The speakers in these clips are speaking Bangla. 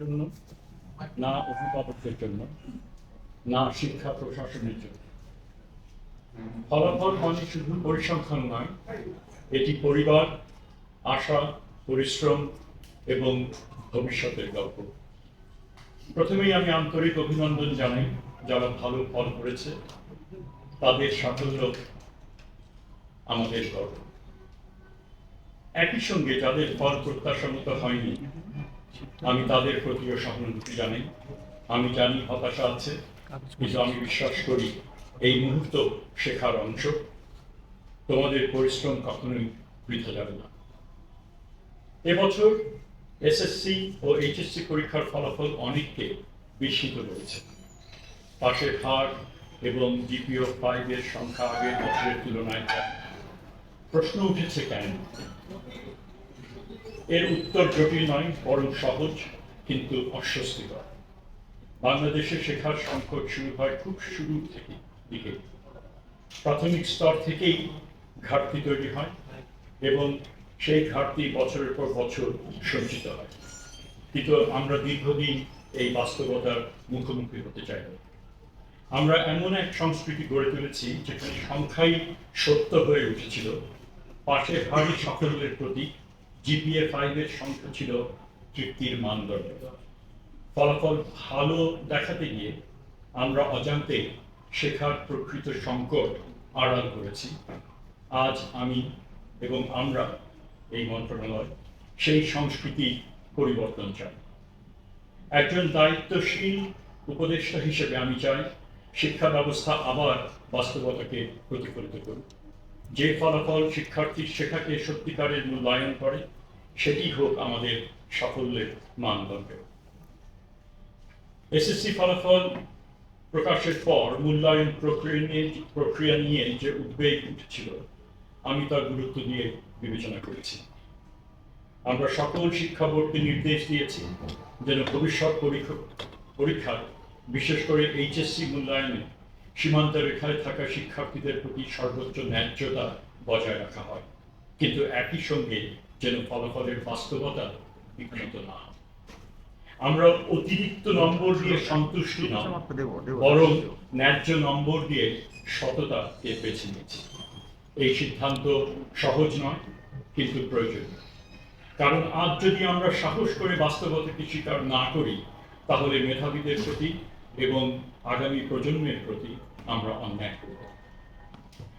জন্য, না অভিভাবকদের জন্য, না শিক্ষা প্রশাসনের জন্য। ফলাফল মানে শুধু পরিসংখ্যান নয়, এটি পরিবার, আশা, পরিশ্রম এবং ভবিষ্যতের গল্প। প্রথমেই আমি আন্তরিক অভিনন্দন জানাই যারা ভালো ফল করেছে, তাদের সাফল্য আমাদের গর্ব। একই সঙ্গে যাদের ফল প্রত্যাশা মতো হয়নি আমি তাদের প্রতিও সহানুভূতি জানাই আমি জানি হতাশা আছে, কিন্তু আমি বিশ্বাস করি এই মুহূর্ত শেখার অংশ। তোমাদের পরিশ্রম কখনোই বৃথা যাবে না। এবছর এসএসসি ও এইচএসসি পরীক্ষার ফলাফল অনেককে বিস্মিত করেছে। পাশের হার এবং জিপিও ফাইভের সংখ্যা আগের বছরের তুলনায় প্রশ্ন উঠেছে কেন? এর উত্তর জটিল নয়, বরং সহজ, কিন্তু অস্বস্তিকর। বাংলাদেশে শেখার সংকট শুরু হয় খুব শুরু থেকে দিকে। প্রাথমিক স্তর থেকেই ঘাটতি তৈরি হয় এবং সেই ঘাটতি বছরের পর বছর সঞ্চিত হয়। কিন্তু আমরা দীর্ঘদিন এই বাস্তবতার মুখোমুখি হতে চাই। আমরা এমন এক সংস্কৃতি গড়ে তুলেছি যেখানে সংখ্যাই সত্য হয়ে উঠেছিল। পাশে ভারী সাফল্যের প্রতীক জিপিএ ফাইভের সংখ্যা ছিল তৃপ্তির মানদণ্ড। ফলাফল ভালো দেখাতে গিয়ে আমরা অজান্তে শেখার প্রকৃত সংকট আড়াল করেছি। আজ আমি এবং আমরা এই মন্ত্রণালয় সেই সংস্কৃতি পরিবর্তন চাই। একজন দায়িত্বশীল উপদেষ্টা হিসেবে আমি চাই, শিক্ষা ব্যবস্থা আবার বাস্তবতাকে প্রতিফলিত করুক। যে ফলাফল শিক্ষার্থীর শেখাকে সত্যিকারের মূল্যায়ন করে, সেটি হোক আমাদের সাফল্যের মানদণ্ড। এসএসসি ফলাফল প্রকাশের পর মূল্যায়ন প্রক্রিয়া নিয়ে যে উদ্বেগ উঠেছিল, আমি তার গুরুত্ব দিয়ে বিবেচনা করেছি। আমরা সকল শিক্ষা বোর্ডকে নির্দেশ দিয়েছি যেন ভবিষ্যৎ পরীক্ষা, পরীক্ষায়, বিশেষ করে এইচএসসি মূল্যায়নে সীমান্ত রেখায় থাকা শিক্ষার্থীদের প্রতি সর্বোচ্চ ন্যায্যতা বজায় রাখা হয়। কিন্তু একই সঙ্গে যেন ফলাফলের বাস্তবতা বিঘ্নিত না আমরা অতিরিক্ত নম্বর দিয়ে সন্তুষ্ট না, বরং ন্যায্য নম্বর দিয়ে সততাকে বেছে নিয়েছি। এই সিদ্ধান্ত সহজ নয়, কিন্তু প্রয়োজনীয়। কারণ আজ যদি আমরা সাহস করে বাস্তবতাকে স্বীকার না করি, তাহলে মেধাবীদের প্রতি এবং আগামী প্রজন্মের প্রতি আমরা অন্যায় করব।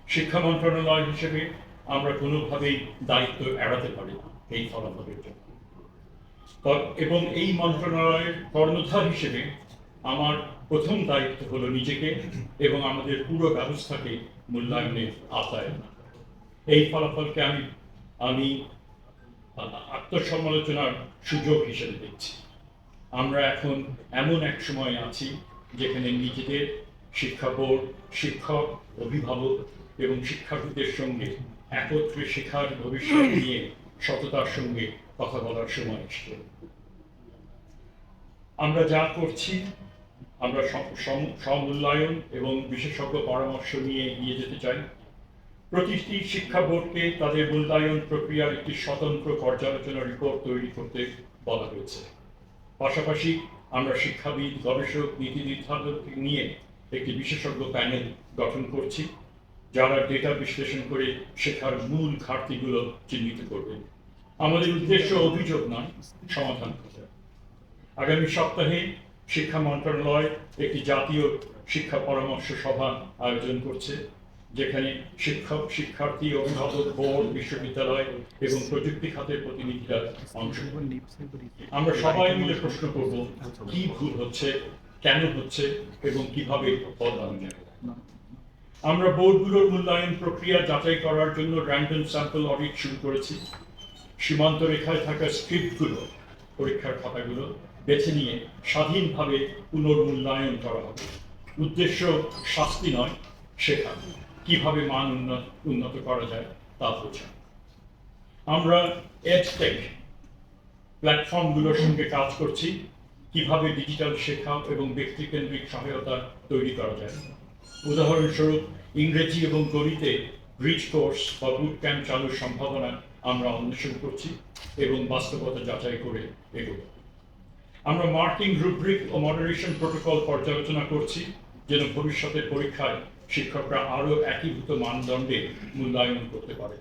শিক্ষা মন্ত্রণালয় হিসেবে আমরা কোনোভাবেই দায়িত্ব এড়াতে পারি না এই ফলাফলের জন্য। এবং এই মন্ত্রণালয়ের কর্ণধার হিসেবে আমার প্রথম দায়িত্ব হলো নিজেকে এবং আমাদের পুরো ব্যবস্থাকে মূল্যায়নের আওতায়। এই ফলাফলকে আমি আমি আত্মসমালোচনার সুযোগ হিসেবে দেখছি। আমরা এখন এমন এক সময় আছি যেখানে নিজেদের শিক্ষা বোর্ড শিক্ষক, অভিভাবক এবং শিক্ষার্থীদের সঙ্গে একত্রে শেখার ভবিষ্যৎ নিয়ে সততার সঙ্গে কথা বলার সময় এসছে। আমরা যা করছি, আমরা সম- সম- সমূল্যায়ন এবং বিশেষজ্ঞ পরামর্শ নিয়ে এগিয়ে যেতে চাই। প্রতিটি শিক্ষা বোর্ডকে তাদের মূল্যায়ন প্রক্রিয়ার একটি স্বতন্ত্র পর্যালোচনা রিপোর্ট তৈরি করতে বলা হয়েছে। পাশাপাশি আমরা শিক্ষাবিদ, গবেষক, নীতি নির্ধারক নিয়ে একটি বিশেষজ্ঞ প্যানেল গঠন করছি, যারা ডেটা বিশ্লেষণ করে শেখার মূল ঘাটতিগুলো চিহ্নিত করবেন আমাদের উদ্দেশ্য অভিযোগ নয়, সমাধান খোঁজা আগামী সপ্তাহে শিক্ষা মন্ত্রণালয় একটি জাতীয় শিক্ষা পরামর্শ সভা আয়োজন করছে। যেখানে শিক্ষক, শিক্ষার্থী, অভিভাবক, বোর্ড, বিশ্ববিদ্যালয় এবং প্রযুক্তি খাতের প্রতিনিধিরা অংশ আমরা সবাই মিলে প্রশ্ন করব, কি ভুল হচ্ছে, কেন হচ্ছে এবং কীভাবে বদলানো যাবে আমরা বোর্ডগুলোর মূল্যায়ন প্রক্রিয়া যাচাই করার জন্য র্যান্ডম স্যাম্পল অডিট শুরু করেছি। সীমান্ত রেখায় থাকা স্ক্রিপ্টগুলো পরীক্ষার খাতাগুলো বেছে নিয়ে স্বাধীনভাবে পুনর্মূল্যায়ন করা হবে। উদ্দেশ্য শাস্তি নয়, শেখা। কীভাবে মান উন্নত উন্নত করা যায় তা বোঝা। আমরা এডটেক প্ল্যাটফর্মগুলোর সঙ্গে কাজ করছি, কীভাবে ডিজিটাল শেখা এবং ব্যক্তিকেন্দ্রিক সহায়তা তৈরি করা যায়। উদাহরণস্বরূপ, ইংরেজি এবং গণিতে ব্রিজ কোর্স বা বুট ক্যাম্প চালুর সম্ভাবনা আমরা অন্বেষণ করছি এবং বাস্তবতা যাচাই করে এগোব। আমরা মার্কিং রুব্রিক ও মডারেশন প্রোটোকল পর্যালোচনা করছি, যেন ভবিষ্যতের পরীক্ষায় শিক্ষকরা আরও একীভূত মানদণ্ডে মূল্যায়ন করতে পারে।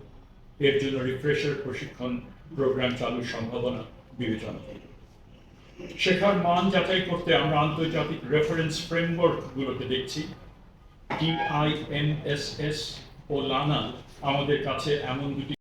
এর জন্য রিফ্রেশার প্রশিক্ষণ প্রোগ্রাম চালুর সম্ভাবনা বিবেচনা করি। শেখার মান যাচাই করতে আমরা আন্তর্জাতিক রেফারেন্স ফ্রেমওয়ার্কগুলোকে দেখছি। টিআইএমএসএস ও লানা আমাদের কাছে এমন দুটি